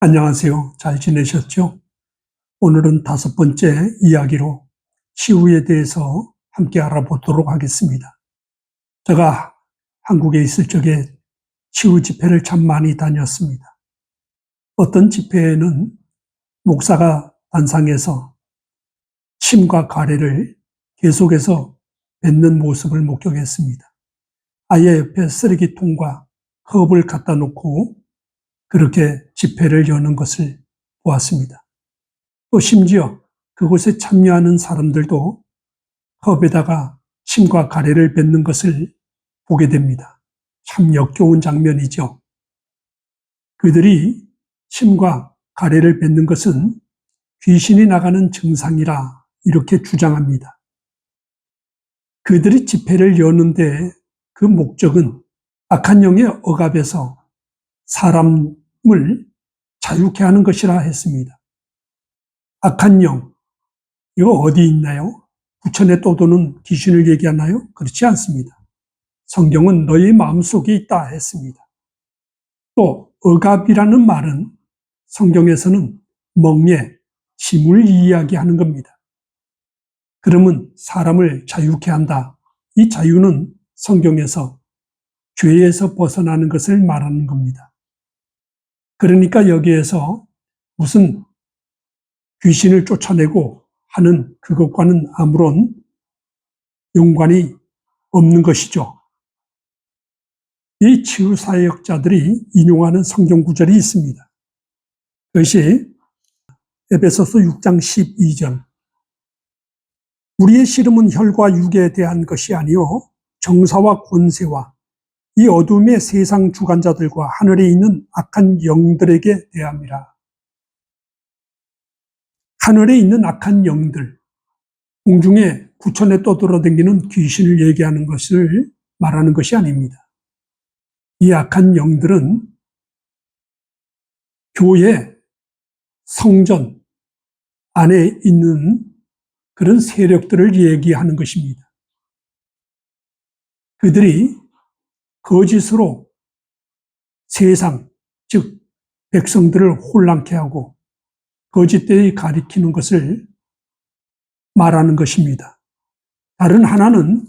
안녕하세요. 잘 지내셨죠? 오늘은 다섯 번째 이야기로 치유에 대해서 함께 알아보도록 하겠습니다. 제가 한국에 있을 적에 치유 집회를 참 많이 다녔습니다. 어떤 집회에는 목사가 단상에서 침과 가래를 계속해서 뱉는 모습을 목격했습니다. 아예 옆에 쓰레기통과 컵을 갖다 놓고 그렇게 집회를 여는 것을 보았습니다. 또 심지어 그곳에 참여하는 사람들도 컵에다가 침과 가래를 뱉는 것을 보게 됩니다. 참 역겨운 장면이죠. 그들이 침과 가래를 뱉는 것은 귀신이 나가는 증상이라 이렇게 주장합니다. 그들이 집회를 여는데 그 목적은 악한 영의 억압에서 사람 을 자유케 하는 것이라 했습니다. 악한 영, 이거 어디 있나요? 부천에 떠도는 귀신을 얘기하나요? 그렇지 않습니다. 성경은 너희 마음속에 있다 했습니다. 또 억압이라는 말은 성경에서는 멍에 짐을 이야기하는 겁니다. 그러면 사람을 자유케 한다. 이 자유는 성경에서 죄에서 벗어나는 것을 말하는 겁니다. 그러니까 여기에서 무슨 귀신을 쫓아내고 하는 그것과는 아무런 연관이 없는 것이죠. 이 치유사역자들이 인용하는 성경 구절이 있습니다. 그것이 에베소서 6장 12절. 우리의 씨름은 혈과 육에 대한 것이 아니요 정사와 권세와 이 어둠의 세상 주관자들과 하늘에 있는 악한 영들에게 대함이라. 하늘에 있는 악한 영들, 공중에 구천에 떠돌아다니는 귀신을 얘기하는 것을 말하는 것이 아닙니다. 이 악한 영들은 교회, 성전 안에 있는 그런 세력들을 얘기하는 것입니다. 그들이 거짓으로 세상, 즉, 백성들을 혼란케 하고 거짓되이 가리키는 것을 말하는 것입니다. 다른 하나는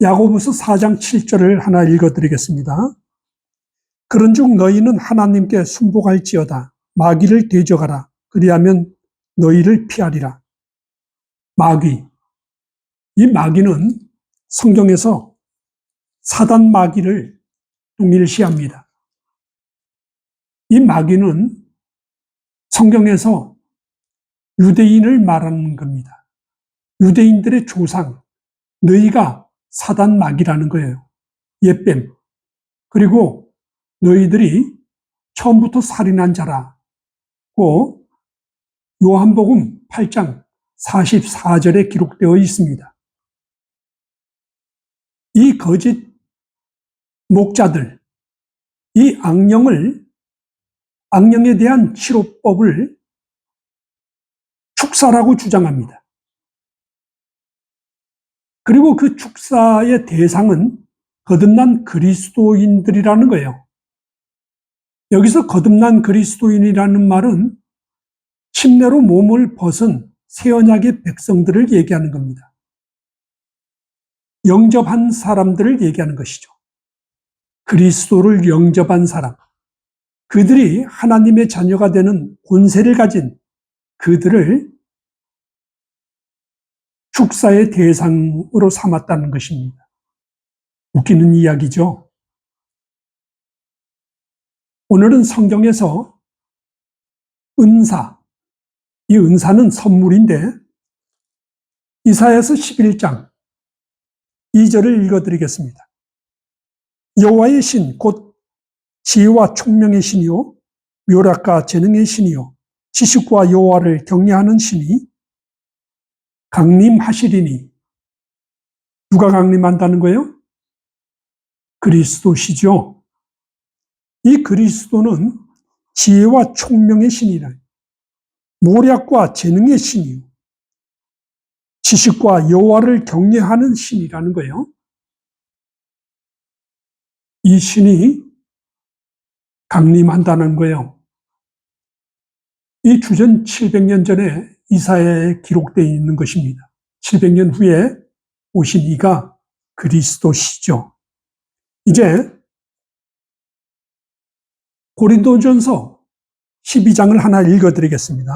야고보서 4장 7절을 하나 읽어드리겠습니다. 그런즉 너희는 하나님께 순복할지어다 마귀를 대적하라 그리하면 너희를 피하리라. 마귀 이 마귀는 성경에서 사단 마귀를 동일시합니다. 이 마귀는 성경에서 유대인을 말하는 겁니다. 유대인들의 조상, 너희가 사단 마귀라는 거예요. 예뱀. 그리고 너희들이 처음부터 살인한 자라고 요한복음 8장 44절에 기록되어 있습니다. 이 거짓 목자들, 이 악령을, 악령에 대한 치료법을 축사라고 주장합니다. 그리고 그 축사의 대상은 거듭난 그리스도인들이라는 거예요. 여기서 거듭난 그리스도인이라는 말은 침례로 몸을 벗은 새 언약의 백성들을 얘기하는 겁니다. 영접한 사람들을 얘기하는 것이죠. 그리스도를 영접한 사람, 그들이 하나님의 자녀가 되는 권세를 가진 그들을 축사의 대상으로 삼았다는 것입니다. 웃기는 이야기죠. 오늘은 성경에서 은사, 이 은사는 선물인데 이사야서 11장 2절을 읽어드리겠습니다. 여호와의 신, 곧 지혜와 총명의 신이요, 묘락과 재능의 신이요, 지식과 여호와를 경외하는 신이 강림하시리니 누가 강림한다는 거예요? 그리스도시죠. 이 그리스도는 지혜와 총명의 신이라 모략과 재능의 신이요. 지식과 여호와를 경외하는 신이라는 거예요. 이 신이 강림한다는 거예요. 이 주전 700년 전에 이사야에 기록되어 있는 것입니다. 700년 후에 오신 이가 그리스도시죠. 이제 고린도전서 12장을 하나 읽어드리겠습니다.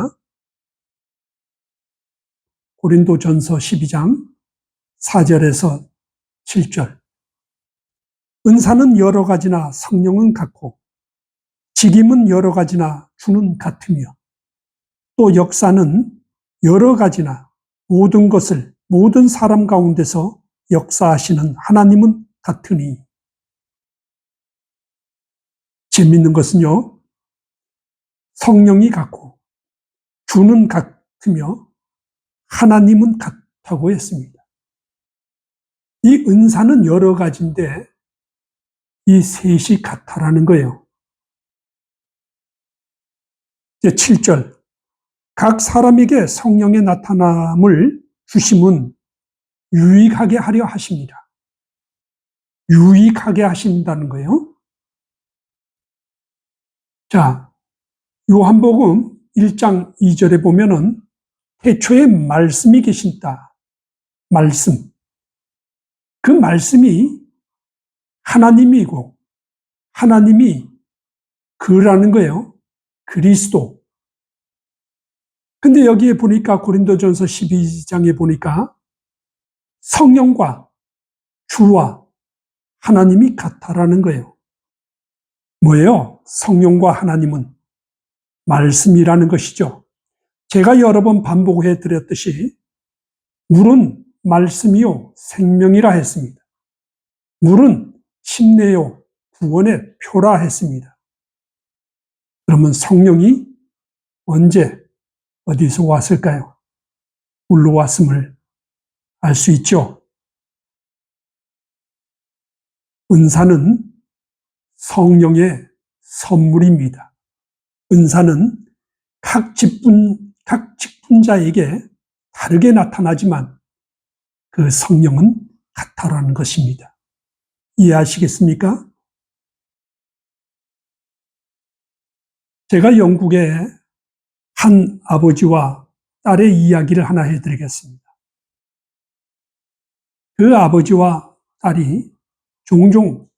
고린도전서 12장 4절에서 7절. 은사는 여러 가지나 성령은 같고, 직임은 여러 가지나 주는 같으며, 또 역사는 여러 가지나 모든 것을 모든 사람 가운데서 역사하시는 하나님은 같으니. 재밌는 것은요, 성령이 같고, 주는 같으며, 하나님은 같다고 했습니다. 이 은사는 여러 가지인데, 이 셋이 같다라는 거예요. 이제 7절. 각 사람에게 성령의 나타남을 주심은 유익하게 하려 하십니다. 유익하게 하신다는 거예요. 자, 요한복음 1장 2절에 보면은 태초에 말씀이 계신다. 말씀. 그 말씀이 하나님이고 하나님이 그라는 거예요. 그리스도. 근데 여기에 보니까 고린도전서 12장에 보니까 성령과 주와 하나님이 같다라는 거예요. 뭐예요? 성령과 하나님은 말씀이라는 것이죠. 제가 여러 번 반복해 드렸듯이 물은 말씀이요 생명이라 했습니다. 물은 침례요 구원의 표라 했습니다. 그러면 성령이 언제 어디서 왔을까요? 물로 왔음을 알 수 있죠. 은사는 성령의 선물입니다. 은사는 각 직분, 각 직분자에게 다르게 나타나지만 그 성령은 같다라는 것입니다. 이해하시겠습니까? 제가 영국에 한 아버지와 딸의 이야기를 하나 해드리겠습니다. 그 아버지와 딸이 종종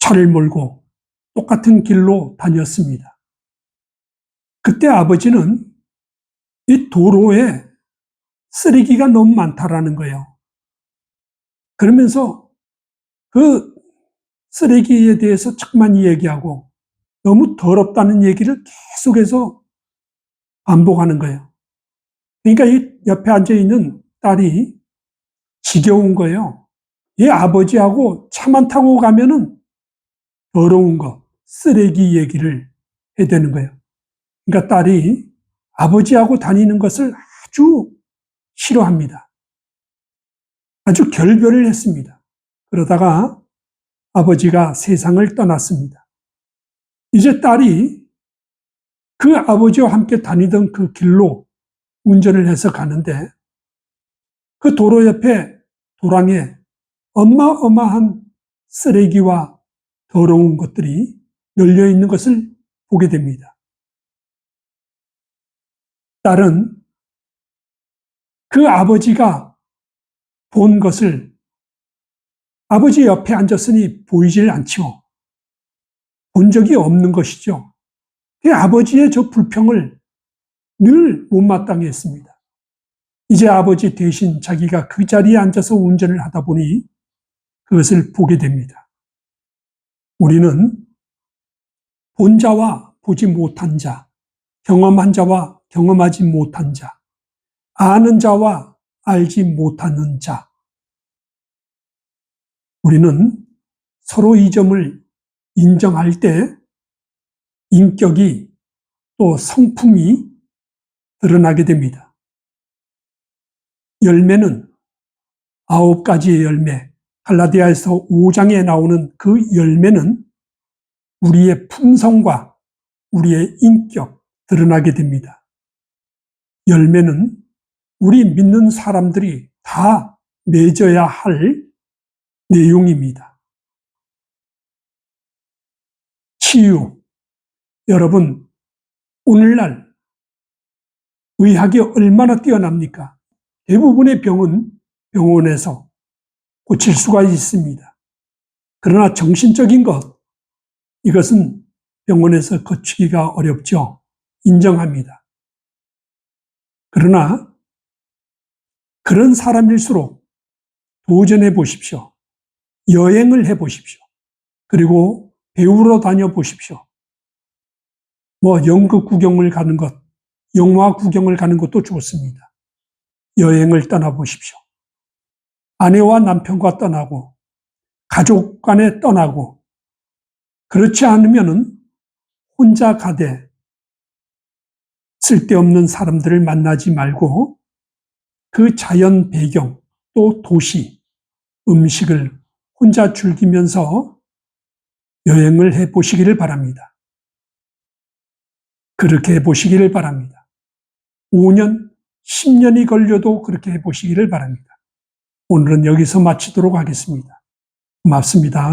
차를 몰고 똑같은 길로 다녔습니다. 그때 아버지는 이 도로에 쓰레기가 너무 많다라는 거예요. 그러면서 그 쓰레기에 대해서 자꾸만 얘기하고 너무 더럽다는 얘기를 계속해서 반복하는 거예요. 그러니까 이 옆에 앉아 있는 딸이 지겨운 거예요. 얘 아버지하고 차만 타고 가면은 더러운 거, 쓰레기 얘기를 해야 되는 거예요. 그러니까 딸이 아버지하고 다니는 것을 아주 싫어합니다. 아주 결별을 했습니다. 그러다가 아버지가 세상을 떠났습니다. 이제 딸이 그 아버지와 함께 다니던 그 길로 운전을 해서 가는데 그 도로 옆에 도랑에 어마어마한 쓰레기와 더러운 것들이 널려 있는 것을 보게 됩니다. 딸은 그 아버지가 본 것을 아버지 옆에 앉았으니 보이질 않죠. 본 적이 없는 것이죠. 그 아버지의 저 불평을 늘 못마땅해 했습니다. 이제 아버지 대신 자기가 그 자리에 앉아서 운전을 하다 보니 그것을 보게 됩니다. 우리는 본 자와 보지 못한 자, 경험한 자와 경험하지 못한 자, 아는 자와 알지 못하는 자. 우리는 서로 이 점을 인정할 때 인격이 또 성품이 드러나게 됩니다. 열매는 아홉 가지의 열매, 갈라디아에서 5장에 나오는 그 열매는 우리의 품성과 우리의 인격 드러나게 됩니다. 열매는 우리 믿는 사람들이 다 맺어야 할 내용입니다. 치유. 여러분, 오늘날 의학이 얼마나 뛰어납니까? 대부분의 병은 병원에서 고칠 수가 있습니다. 그러나 정신적인 것, 이것은 병원에서 고치기가 어렵죠. 인정합니다. 그러나 그런 사람일수록 도전해 보십시오. 여행을 해 보십시오. 그리고 배우러 다녀 보십시오. 뭐 연극 구경을 가는 것, 영화 구경을 가는 것도 좋습니다. 여행을 떠나 보십시오. 아내와 남편과 떠나고 가족 간에 떠나고 그렇지 않으면은 혼자 가되 쓸데없는 사람들을 만나지 말고 그 자연 배경 또 도시 음식을 혼자 즐기면서 여행을 해 보시기를 바랍니다. 그렇게 해 보시기를 바랍니다. 5년, 10년이 걸려도 그렇게 해 보시기를 바랍니다. 오늘은 여기서 마치도록 하겠습니다. 고맙습니다.